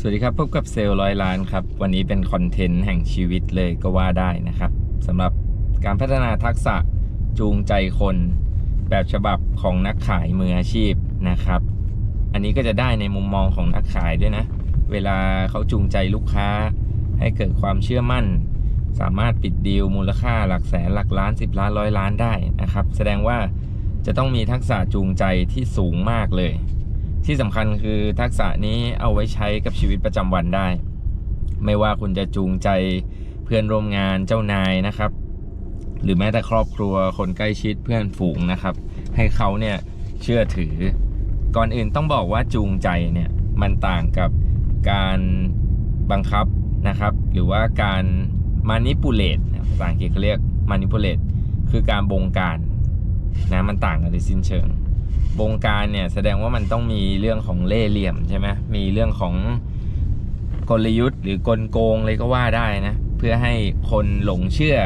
สวัสดีครับ พบกับเซลล์ร้อยล้านครับ วันนี้เป็นคอนเทนต์แห่งชีวิตเลยก็ว่าได้นะครับสำหรับการพัฒนาทักษะจูงใจคนแบบฉบับของนักขายมืออาชีพนะครับ อันนี้ก็จะได้ในมุมมองของนักขายด้วยนะ เวลาเขาจูงใจลูกค้า ให้เกิดความเชื่อมั่น สามารถปิดดีลมูลค่าหลักแสนหลักล้าน10ล้านร้อยล้านได้นะครับ แสดงว่าจะต้องมีทักษะจูงใจที่สูงมากเลย ที่สำคัญคือทักษะนี้เอาไว้ใช้กับชีวิตประจำวันได้ ไม่ว่าคุณจะจูงใจเพื่อนร่วมงานเจ้านายนะครับ หรือแม้แต่ครอบครัวคนใกล้ชิดเพื่อนฝูงนะครับ ให้เขาเนี่ยเชื่อถือ ก่อนอื่นต้องบอกว่าจูงใจเนี่ยมันต่างกับการบังคับนะครับ หรือว่าการ manipulate นะภาษาอังกฤษเขาเรียก manipulate คือการบงการนะมันต่างกันโดยสิ้นเชิง บงการเนี่ยแสดงว่ามันต้องมีเรื่องของเล่เหลี่ยมใช่ไหมมีเรื่องของกลยุทธ์หรือกลโกงเลยก็ว่าได้นะ เพื่อให้คนหลงเชื่อ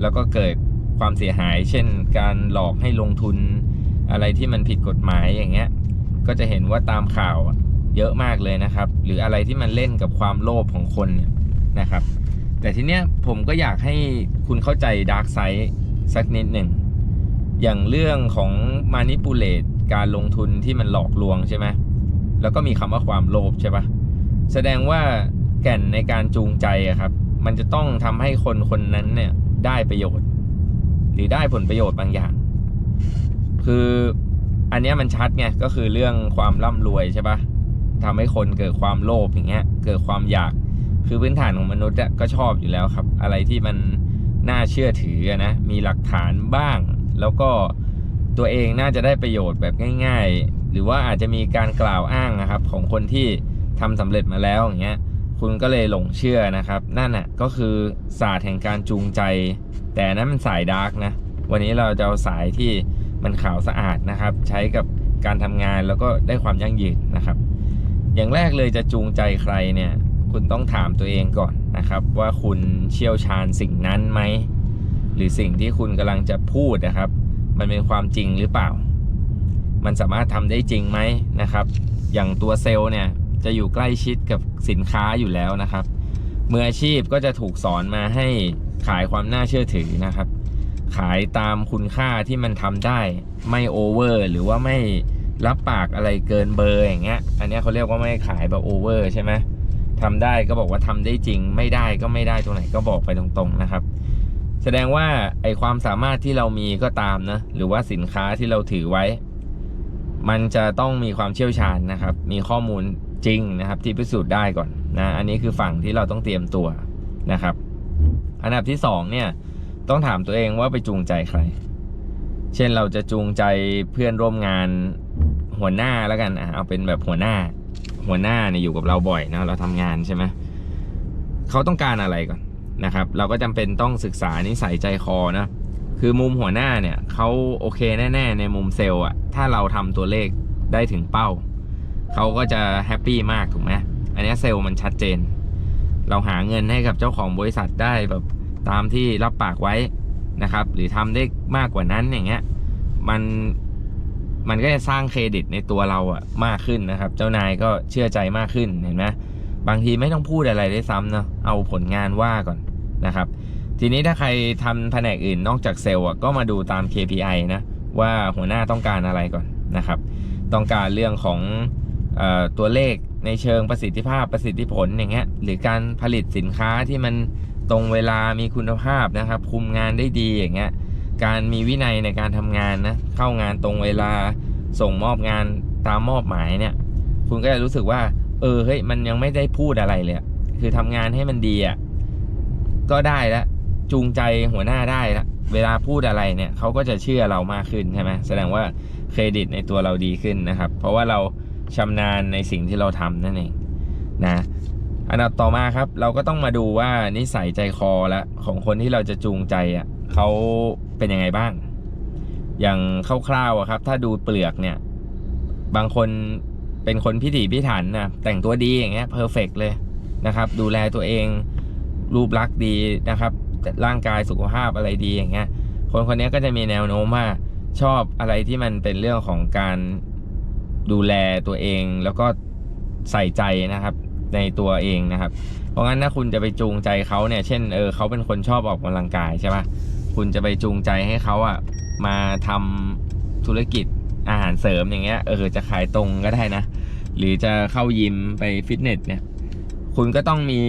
แล้วก็เกิดความเสียหาย เช่น การหลอกให้ลงทุนอะไรที่มันผิดกฎหมายอย่างเงี้ย ก็จะเห็นว่าตามข่าวเยอะมากเลยนะครับ หรืออะไรที่มันเล่นกับความโลภของคนเนี่ยนะครับ แต่ทีเนี้ยผมก็อยากให้คุณเข้าใจดาร์กไซด์สักนิดหนึ่ง อย่างเรื่องของ manipulate การลงทุนที่มันหลอกลวงใช่ไหมแล้วก็มีคำว่าความโลภใช่ปะแสดงว่าแก่นในการจูงใจอะครับ มันจะต้องทำให้คนคนนั้นเนี่ยได้ประโยชน์ หรือได้ผลประโยชน์บางอย่าง คืออันนี้มันชัดไงก็คือเรื่องความร่ำรวยใช่ปะทำให้คนเกิดความโลภอย่างเงี้ย เกิดความอยากคือพื้นฐานของมนุษย์ก็ชอบอยู่แล้วครับ อะไรที่มันน่าเชื่อถือนะมีหลักฐานบ้าง แล้วก็ตัวเองน่าจะได้ประโยชน์แบบง่าย ๆ หรือว่าอาจจะมีการกล่าวอ้างนะครับ ของคนที่ทำสำเร็จมาแล้วอย่างเงี้ยคุณก็เลยหลงเชื่อนะครับ นั่นน่ะก็คือศาสตร์แห่งการจูงใจ แต่นั้นมันสายดาร์กนะวันนี้เราจะเอาสายที่มันขาวสะอาดนะครับ ใช้กับการทำงานแล้วก็ได้ความยั่งยืนนะครับ อย่างแรกเลยจะจูงใจใครเนี่ยคุณต้องถามตัวเองก่อนนะครับ ว่าคุณเชี่ยวชาญสิ่งนั้นไหมหรือสิ่งที่คุณกำลังจะพูดนะครับ มันเป็นความจริงหรือเปล่า มันสามารถทำได้จริงไหมนะครับ อย่างตัวเซลล์เนี่ยจะอยู่ใกล้ชิดกับสินค้าอยู่แล้วนะครับมืออาชีพก็จะถูกสอนมาให้ขายความน่าเชื่อถือนะครับ ขายตามคุณค่าที่มันทำได้ไม่โอเวอร์หรือว่าไม่รับปากอะไรเกินเบอร์อย่างเงี้ย อันนี้เขาเรียกว่าไม่ขายแบบโอเวอร์ใช่ไหมทำได้ก็บอกว่าทำได้จริง ไม่ได้ก็ไม่ได้ตรงไหนก็บอกไปตรงๆนะครับ แสดงว่าไอความสามารถที่เรามีก็ตามนะ หรือว่าสินค้าที่เราถือไว้ มันจะต้องมีความเชี่ยวชาญนะครับ มีข้อมูลจริงนะครับ ที่พิสูจน์ได้ก่อนนะอันนี้คือฝั่งที่เราต้องเตรียมตัวนะครับ อันดับที่สองเนี่ยต้องถามตัวเองว่าไปจูงใจใคร เช่นเราจะจูงใจเพื่อนร่วมงานหัวหน้าแล้วกันอะเอาเป็นแบบหัวหน้า หัวหน้าเนี่ยอยู่กับเราบ่อยนะเราทำงานใช่ไหมเขาต้องการอะไรก่อน นะครับ เราก็จำเป็นต้องศึกษานิสัยใจคอนะคือมุมหัวหน้าเนี่ยเขาโอเคแน่ ๆ ในมุมเซลล์อะถ้าเราทำตัวเลขได้ถึงเป้าเขาก็จะแฮปปี้มากถูกไหมอันนี้เซลล์มันชัดเจน เราหาเงินให้กับเจ้าของบริษัทได้แบบตามที่รับปากไว้นะครับ หรือทำได้มากกว่านั้นอย่างเงี้ยมันมันก็จะสร้างเครดิตในตัวเราอะมากขึ้นนะครับ เจ้านายก็เชื่อใจมากขึ้นเห็นไหมบางทีไม่ต้องพูดอะไรได้ซ้ำเนาะเอาผลงานว่าก่อน นะครับ ทีนี้ถ้าใครทำแผนกอื่นนอกจากเซลล์อะก็มาดูตาม KPI นะว่าหัวหน้าต้องการอะไรก่อนนะครับ ต้องการเรื่องของออตัวเลขในเชิงประสิทธิภาพประสิทธิผลอย่างเงี้ยหรือการผลิตสินค้าที่มันตรงเวลามีคุณภาพนะครับ คุมงานได้ดีอย่างเงี้ยการมีวินัยในการทำงานนะเข้างานตรงเวลาส่งมอบงานตามมอบหมายเนี่ยคุณก็จะรู้สึกว่า เออเฮ้ยมันยังไม่ได้พูดอะไรเลยคือทำงานให้มันดีอะ ก็ได้แล้วจูงใจหัวหน้าได้ละเวลาพูดอะไรเนี่ยเขาก็จะเชื่อเรามากขึ้นใช่ไหมแสดงว่าเครดิตในตัวเราดีขึ้นนะครับ เพราะว่าเราชำนาญในสิ่งที่เราทำนั่นเองนะอันดับต่อมาครับ เราก็ต้องมาดูว่านิสัยใจคอละของคนที่เราจะจูงใจอะเขาเป็นยังไงบ้าง อย่างคร่าวๆครับ ถ้าดูเปลือกเนี่ย บางคนเป็นคนพิถีพิถันนะแต่งตัวดีอย่างเงี้ยเพอร์เฟกเลยนะครับ ดูแลตัวเอง รูปลักษณ์ดีนะครับร่างกายสุขภาพอะไรดีอย่างเงี้ย คนคนนี้ก็จะมีแนวโน้มว่าชอบอะไรที่มันเป็นเรื่องของการดูแลตัวเอง แล้วก็ใส่ใจนะครับในตัวเองนะครับ เพราะงั้นถ้าคุณจะไปจูงใจเขาเนี่ย เช่นเออเขาเป็นคนชอบออกกำลังกายใช่ปะคุณจะไปจูงใจให้เขาอะมาทำธุรกิจอาหารเสริมอย่างเงี้ยเออจะขายตรงก็ได้นะ หรือจะเข้ายิมไปฟิตเนสเนี่ย คุณก็ต้องมี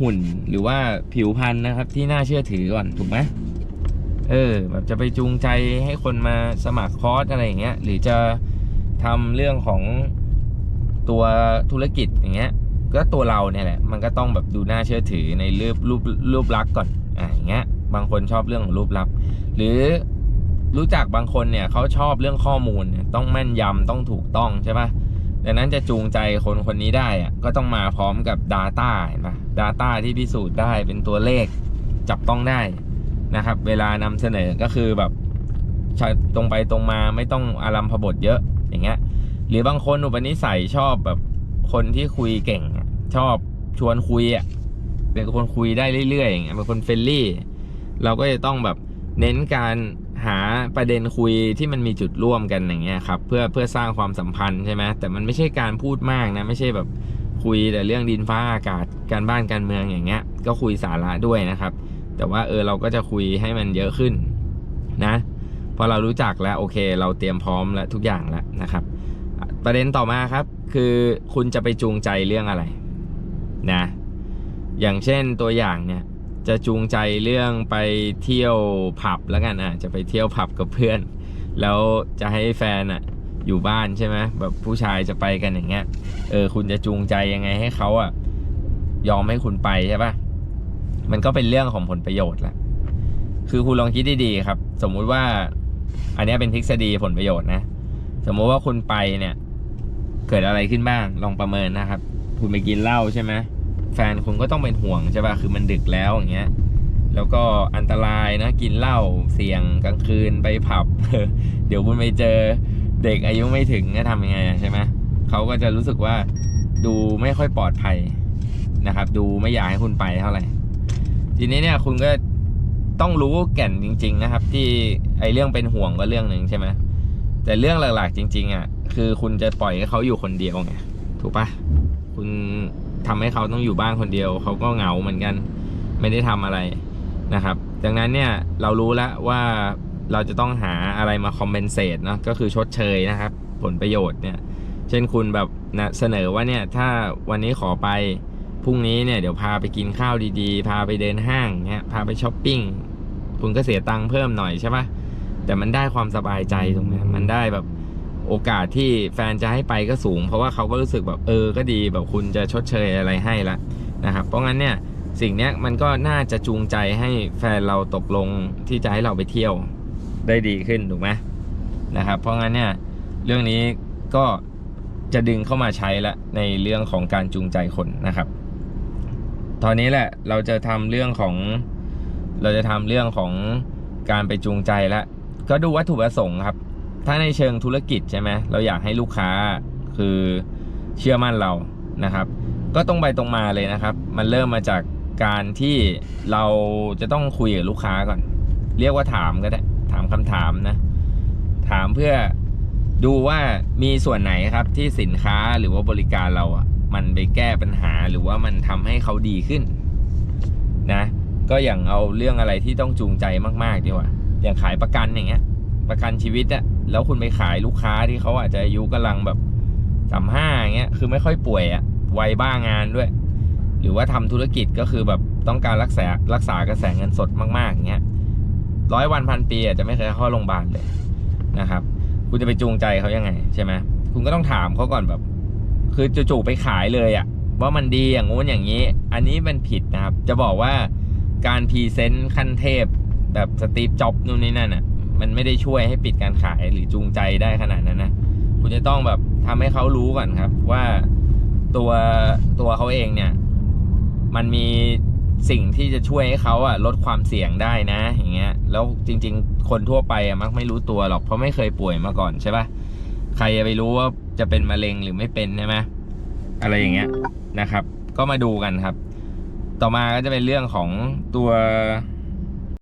หุ่นหรือว่าผิวพรรณนะครับ ที่น่าเชื่อถือก่อนถูกไหมเออ แบบจะไปจูงใจให้คนมาสมัครคอร์สอะไรอย่างเงี้ย หรือจะทำเรื่องของตัวธุรกิจอย่างเงี้ย ก็ตัวเราเนี่ยแหละ มันก็ต้องแบบดูน่าเชื่อถือในรูปรูปรูปลักษณ์ก่อนอ่าอย่างเงี้ย บางคนชอบเรื่องของรูปลักษณ์หรือรู้จักบางคนเนี่ยเขาชอบเรื่องข้อมูลเนี่ยต้องแม่นยำต้องถูกต้องใช่ปะ ดังนั้นจะจูงใจคนคนนี้ได้อะก็ต้องมาพร้อมกับ Data นะ Data ที่พิสูจน์ได้เป็นตัวเลขจับต้องได้นะครับ เวลานำเสนอก็คือแบบตรงไปตรงมาไม่ต้องอารัมพบทเยอะอย่างเงี้ย หรือบางคนอุปนิสัยชอบแบบคนที่คุยเก่งชอบชวนคุยอะเป็นคนคุยได้เรื่อยๆอย่างเงี้ยเป็นคนเฟรนลี่ เราก็จะต้องแบบเน้นการ หาประเด็นคุยที่มันมีจุดร่วมกันอย่างเงี้ยครับเพื่อเพื่อสร้างความสัมพันธ์ใช่ไหมแต่มันไม่ใช่การพูดมากนะไม่ใช่แบบคุยแต่เรื่องดินฟ้าอากาศการบ้านการเมืองอย่างเงี้ย ก็คุยสาระด้วยนะครับ แต่ว่าเออเราก็จะคุยให้มันเยอะขึ้นนะพอเรารู้จักแล้วโอเค เราเตรียมพร้อมแล้วทุกอย่างแล้วนะครับ ประเด็นต่อมาครับ คือคุณจะไปจูงใจเรื่องอะไรนะอย่างเช่นตัวอย่างเนี่ย จะจูงใจเรื่องไปเที่ยวผับแล้วกันอะจะไปเที่ยวผับกับเพื่อน แล้วจะให้แฟนอะอยู่บ้านใช่ไหมแบบผู้ชายจะไปกันอย่างเงี้ยเออคุณจะจูงใจยังไงให้เขาอะยอมให้คุณไปใช่ปะมันก็เป็นเรื่องของผลประโยชน์แหละคือคุณลองคิดดีๆครับ สมมุติว่า อันนี้เป็นทฤษฎีผลประโยชน์นะ สมมุติว่าคุณไปเนี่ย เกิดอะไรขึ้นบ้างลองประเมินนะครับ คุณไปกินเหล้าใช่ไหม แฟนคุณก็ต้องเป็นห่วงใช่ป่ะคือมันดึกแล้วอย่างเงี้ย แล้วก็อันตรายนะกินเหล้าเสี่ยงกลางคืนไปผับ เดี๋ยวคุณไปเจอเด็กอายุไม่ถึงจะทำยังไงใช่ไหมเขาก็จะรู้สึกว่าดูไม่ค่อยปลอดภัยนะครับ ดูไม่อยากให้คุณไปเท่าไหร่ ทีนี้เนี่ยคุณก็ต้องรู้แก่นจริง ๆ นะครับ ที่ไอเรื่องเป็นห่วงก็เรื่องหนึ่งใช่ไหมแต่เรื่องหลักๆจริง ๆอะคือคุณจะปล่อยให้เขาอยู่คนเดียวไงถูกปะคุณ ทำให้เขาต้องอยู่บ้านคนเดียว เขาก็เหงาเหมือนกัน ไม่ได้ทำอะไรนะครับ ดังนั้นเนี่ยเรารู้แล้วว่าเราจะต้องหาอะไรมาคอมเพนเซตเนาะก็คือชดเชยนะครับ ผลประโยชน์เนี่ย เช่นคุณแบบนะเสนอว่าเนี่ยถ้าวันนี้ขอไปพรุ่งนี้เนี่ยเดี๋ยวพาไปกินข้าวดีๆ พาไปเดินห้างเงี้ยพาไปช้อปปิ้งคุณก็เสียตังค์เพิ่มหน่อยใช่ปะแต่มันได้ความสบายใจตรงนี้มันได้แบบ โอกาสที่แฟนจะให้ไปก็สูง เพราะว่าเขาก็รู้สึกแบบเออก็ดีแบบคุณจะชดเชยอะไรให้ละนะครับ เพราะงั้นเนี่ยสิ่งเนี้ยมันก็น่าจะจูงใจให้แฟนเราตกลงที่จะให้เราไปเที่ยวได้ดีขึ้นถูกไหมนะครับ เพราะงั้นเนี่ยเรื่องนี้ก็จะดึงเข้ามาใช้ละในเรื่องของการจูงใจคนนะครับ ตอนนี้แหละเราจะทำเรื่องของเราจะทำเรื่องของการไปจูงใจล้วก็ดูวัตถุประสงค์ครับ ถ้าในเชิงธุรกิจใช่ไหมเราอยากให้ลูกค้าคือเชื่อมั่นเรานะครับ ก็ตรงไปตรงมาเลยนะครับ มันเริ่มมาจากการที่เราจะต้องคุยกับลูกค้าก่อน เรียกว่าถามก็ได้ถามคำถามนะ ถามเพื่อดูว่ามีส่วนไหนครับที่สินค้าหรือว่าบริการเราอะมันไปแก้ปัญหาหรือว่ามันทำให้เขาดีขึ้นนะ ก็อย่างเอาเรื่องอะไรที่ต้องจูงใจมากๆดีกว่า อย่างขายประกันอย่างเงี้ย ประกันชีวิตอะแล้วคุณไปขายลูกค้าที่เขาอาจจะอายุกำลังแบบสามห้าอย่างเงี้ยคือไม่ค่อยป่วยอะวัยบ้างานด้วย หรือว่าทำธุรกิจก็คือแบบต้องการรักษารักษากระแสเงินสดมากๆอย่างเงี้ยร้อยวันพันปีอาจจะไม่เคยเข้าโรงพยาบาลเลยนะครับ คุณจะไปจูงใจเขายังไงใช่ไหมคุณก็ต้องถามเขาก่อนแบบ คือจู่ๆไปขายเลยอะว่ามันดีอย่างงู้นอย่างนี้ อันนี้มันผิดนะครับ จะบอกว่าการพรีเซนต์ขั้นเทพแบบสตีฟจ็อบนู่นนี่นั่นอะ มันไม่ได้ช่วยให้ปิดการขายหรือจูงใจได้ขนาดนั้นนะคุณจะต้องแบบทำให้เขารู้ก่อนครับ ว่าตัวตัวเขาเองเนี่ย มันมีสิ่งที่จะช่วยให้เขาอะลดความเสี่ยงได้นะ อย่างเงี้ย แล้วจริง ๆ คนทั่วไปอะมักไม่รู้ตัวหรอกเพราะไม่เคยป่วยมาก่อนใช่ปะใครจะไปรู้ว่าจะเป็นมะเร็งหรือไม่เป็นใช่ไหมอะไรอย่างเงี้ยนะครับ ก็มาดูกันครับ ต่อมาก็จะเป็นเรื่องของตัว